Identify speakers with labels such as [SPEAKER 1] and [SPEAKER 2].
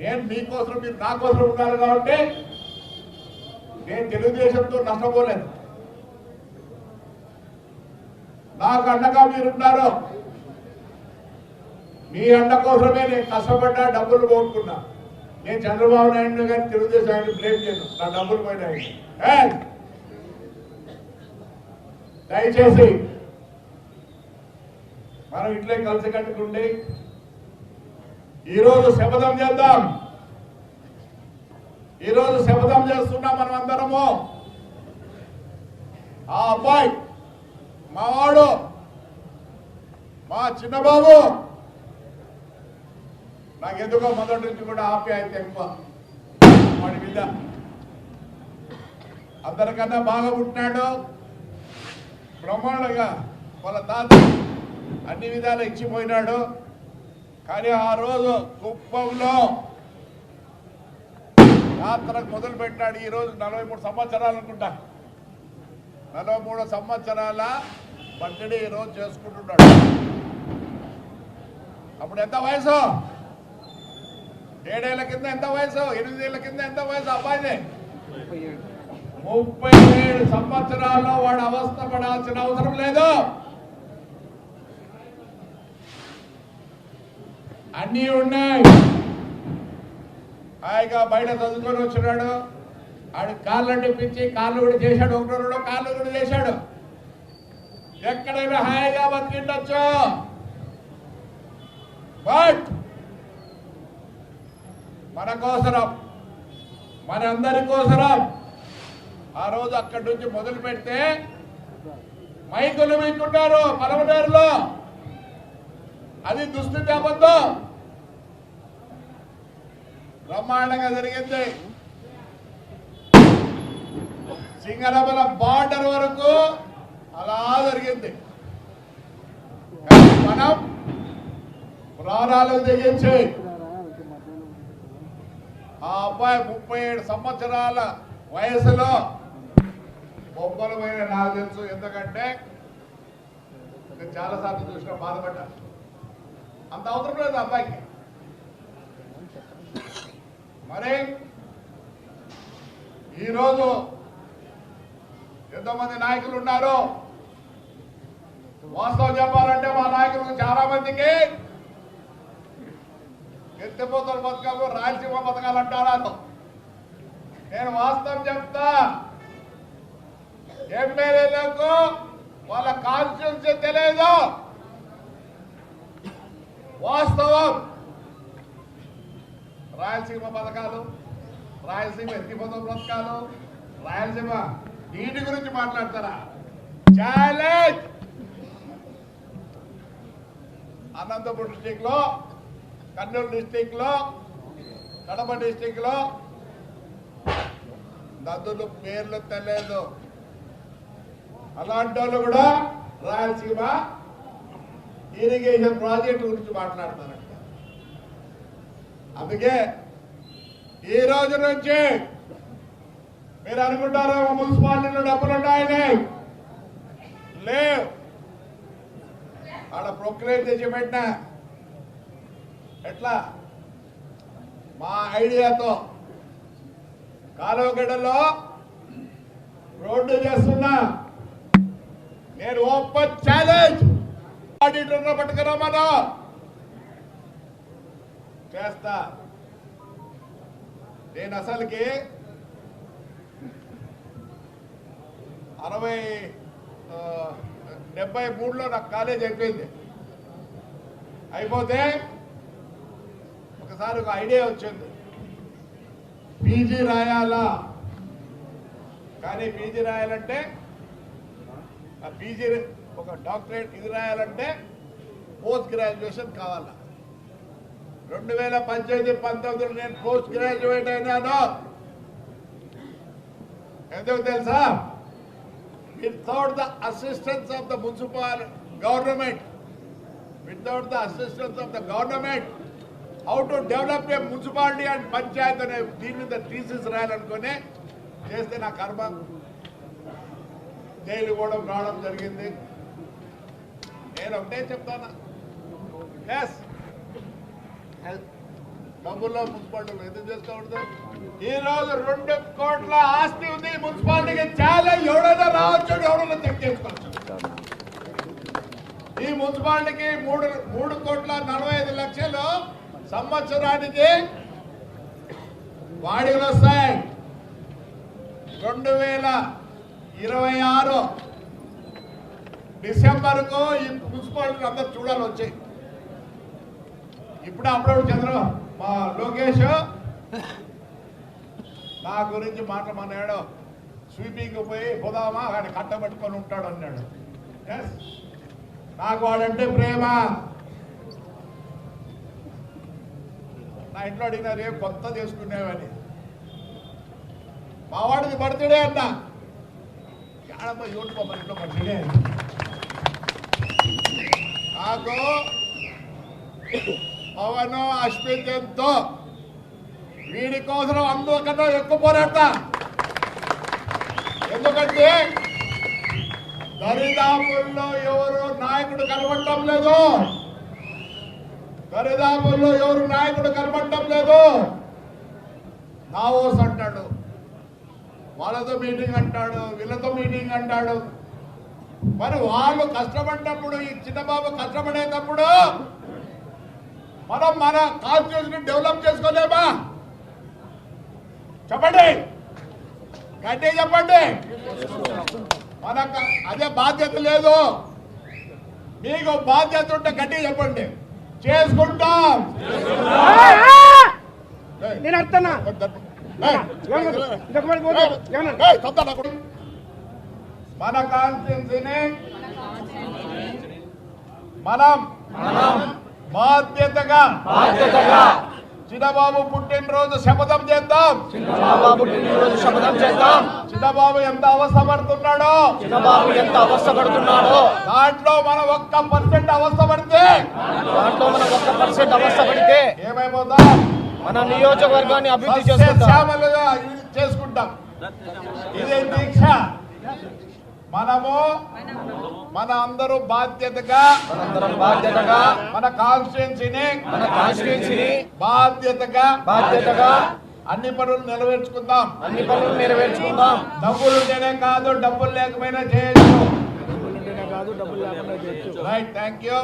[SPEAKER 1] నేను మీకోసం మీరు నా కోసం ఉన్నారు కాబట్టి నేను తెలుగుదేశంతో నష్టపోలేదు. నాకు అండగా మీరున్నారు మీ అండ కోసమే నేను కష్టపడ్డా డబ్బులు పోగొట్టుకున్నా. నేను చంద్రబాబు నాయుడు గారిని తెలుగుదేశం ఆయన బ్లేమ్ చేయను. నా డబ్బులు పోయినాయి. దయచేసి మనం ఇట్లే కలిసి కట్టుకుండి ఈరోజు శపథం చేద్దాం. ఈరోజు శపథం చేస్తున్నాం మనం అందరము. ఆ అబ్బాయి మావాడు మా చిన్నబాబు. నాకు ఎందుకో మొదటి నుంచి కూడా ఆప్యాయత ఎక్కువ. వాడి మీద. అందరికన్నా బాగా పుట్టినాడు. బ్రహ్మాండంగా వాళ్ళ తాత అన్ని విధాలు ఇచ్చిపోయినాడు. కానీ ఆ రోజు కుప్పంలో యాత్రకు మొదలు పెట్టాడు ఈ రోజు నలభై మూడు సంవత్సరాలు అనుకుంటా. నలభై మూడు సంవత్సరాల బర్త్డే ఈ రోజు చేసుకుంటున్నాడు. అప్పుడు ఎంత వయసు? ఏడేళ్ళ కింద ఎంత వయసు? ఎనిమిదేళ్ళ కింద ఎంత వయసు అబ్బాయిది? ముప్పై ఏడు. సంవత్సరాల్లో వాడు అవస్థ పడాల్సిన అవసరం లేదు. అన్నీ ఉన్నాయి. హాయిగా బయట చదువుకొని వచ్చినాడు. ఆడు కాళ్ళు పిచ్చి కాళ్ళు కూడా చేశాడు. ఒకటో రెండో కాళ్ళు కూడా చేశాడు. ఎక్కడైనా హాయిగా బతికిండొచ్చు. బట్ మన కోసరం మనందరి కోసరం. ఆ రోజు అక్కడి నుంచి మొదలు పెడితే మైకులు మీకుంటారు పలమనేరులో. అది దుస్థితి అబద్ధం. బ్రహ్మాండంగా జరిగింది. సింగరబల బార్డర్ వరకు అలా జరిగింది. మనం ప్రాణాలు తెగించి ఆ అబ్బాయి ముప్పై ఏడు సంవత్సరాల వయసులో బొమ్మలు పోయిన నాకు తెలుసు. ఎందుకంటే నేను చాలాసార్లు చూసిన బాధపడ్డా అంత అవసరం లేదు అబ్బాయికి. మరి ఈరోజు ఎంతమంది నాయకులు ఉన్నారు? వాస్తవం చెప్పాలంటే మా నాయకులకు చాలా మందికి ఎత్తిపోతల బతకాలు రాయలసీమ బతకాలు అంటారు. నేను వాస్తవం చెప్తా. ఎమ్మెల్యేలకు వాళ్ళ కాన్స్టిట్యూన్సీ తెలియదు వాస్తవం. రాయలసీమ పథకాలు రాయలసీమ ఎత్తిపోతం పథకాలు రాయలసీమ నీటి గురించి మాట్లాడతారా? ఛాలెంజ్! అనంతపురం డిస్టిక్లో కర్నూలు డిస్టిక్లో కడప డిస్టిక్లో నదులు పేర్లు తెలియదు అలాంటి వాళ్ళు కూడా రాయలసీమ ఇరిగేషన్ ప్రాజెక్ట్ గురించి మాట్లాడతారు. అందుకే ఈ రోజు నుంచి మీరు అనుకుంటారు మున్సిపాలిటీలో డబ్బులు ఉన్నాయని లేవు. ఆడ ప్రొక్లేట్ తెచ్చి పెట్టినా. ఎట్లా? మా ఐడియాతో కాలువగడ్డలో రోడ్డు చేస్తున్నా. నేను ఓపెన్ ఛాలెంజ్. ఆడిటర్ పట్టుకురామను చేస్తా నేను అసలుకి అరవై డెబ్బై మూడులో నాకు కాలేజ్ అయిపోయింది. అయిపోతే ఒకసారి ఒక ఐడియా వచ్చింది. పీజీ రాయాలా? కానీ పీజీ రాయాలంటే ఆ పీజీ ఒక డాక్టరేట్ ఇది రాయాలంటే పోస్ట్ గ్రాడ్యుయేషన్ కావాలా? రెండు వేల పద్దెనిమిది పంతొమ్మిదిలో నేను పోస్ట్ గ్రాడ్యుయేట్ అయినాను ఎందుకు తెలుసా without the assistance of the municipal government without the assistance of the government how to develop a municipality and panchayat అనే దీని మీద టీసీస్ రాయాలనుకుని చేస్తే నా కర్మ జైలు కూడా రావడం జరిగింది నేను ఒకటే చెప్తాను ఎస్ డబ్బుల్లో మున్సిపాలిటీలు ఎందుకు చేసుకోకూడదు ఈ రోజు రెండు కోట్ల ఆస్తి ఉంది. మున్సిపాలిటీకి చాలా ఎవడైనా రావచ్చు ఎవడైనా చెక్ చేసుకోవచ్చు. ఈ మున్సిపాలిటీకి మూడు మూడు కోట్ల నలభై ఐదు లక్షలు సంవత్సరానికి వాడికలు వస్తాయి. రెండు వేల ఇరవై ఆరు డిసెంబర్కు ఈ మున్సిపాలిటీ అందరు చూడాలి వచ్చాయి ఇప్పుడు అప్పుడు చంద్ర మా లోకేష్ నా గురించి మాట్లాడమన్నాడు. స్వీపింగ్ పోయి పోదామా? ఆయన కట్టబెట్టుకొని ఉంటాడు అన్నాడు. నాకు వాడంటే ప్రేమ. నా ఇంట్లో అడిగిన రేపు కొత్త చేసుకునేవని మా వాడిది బర్త్డే అన్న. ఏడమ్మా యూట్యూబ్ మన ఇంట్లో బర్త్డే నాకు పవన్ అశ్వితంతో వీడి కోసం అందరికన్నా ఎక్కువ పోరాడతా. ఎందుకంటే దరిదాపుల్లో ఎవరు నాయకుడు కనబడటం లేదు. దరిదాపుల్లో ఎవరు నాయకుడు కనబడటం లేదు. నావోస్ అంటాడు. వాళ్ళతో మీటింగ్ అంటాడు వీళ్ళతో మీటింగ్ అంటాడు. మరి వాళ్ళు కష్టపడినప్పుడు ఈ చిన్నబాబు కష్టపడేటప్పుడు మనం మన కాన్స్టిట్యూషన్ డెవలప్ చేసుకోలేమా? చెప్పండి. గట్టి చెప్పండి. మనకు అదే బాధ్యత లేదు. మీకు బాధ్యత ఉంటే గట్టి చెప్పండి. చేసుకుంటాం.
[SPEAKER 2] నేను అర్థనా.
[SPEAKER 1] మన కాన్స్టిట్యున్సీని మనం బాధ్యతగా.
[SPEAKER 3] బాధ్యతగా.
[SPEAKER 1] చిన్నబాబు పుట్టినరోజు శపథం చేద్దాం.
[SPEAKER 3] చిన్నబాబు పుట్టినరోజు శపథం చేద్దాం.
[SPEAKER 1] చిన్నబాబు ఎంత అవస్థపడుతున్నాడో
[SPEAKER 3] చిన్నబాబు ఎంత అవస్థపడుతున్నాడో
[SPEAKER 1] దాంట్లో మనం ఒక్క పర్సెంట్ అవస్థపడితే
[SPEAKER 3] దాంట్లో మనం ఒక్క పర్సెంట్ అవస్థ పడితే
[SPEAKER 1] ఏమైపోతాం?
[SPEAKER 3] మన నియోజకవర్గాన్ని అభివృద్ధి చేసుకుంటాం.
[SPEAKER 1] చేసుకుంటాం. ఇదే దీక్ష. మనము మన అందరూ బాధ్యతగా
[SPEAKER 3] మనందరం బాధ్యతగా
[SPEAKER 1] మన కాన్స్టిట్యున్సీని
[SPEAKER 3] మన కాన్స్టిట్యూన్సీని
[SPEAKER 1] బాధ్యతగా
[SPEAKER 3] బాధ్యతగా
[SPEAKER 1] అన్ని పనులు నెరవేర్చుకుందాం.
[SPEAKER 3] అన్ని పనులు నెరవేర్చుకుందాం.
[SPEAKER 1] డబ్బులుంటేనే కాదు డబ్బులు లేకపోయినా చేయొచ్చు.
[SPEAKER 2] కాదు డబ్బులు లేకుండా చేయొచ్చు.
[SPEAKER 1] Right thank you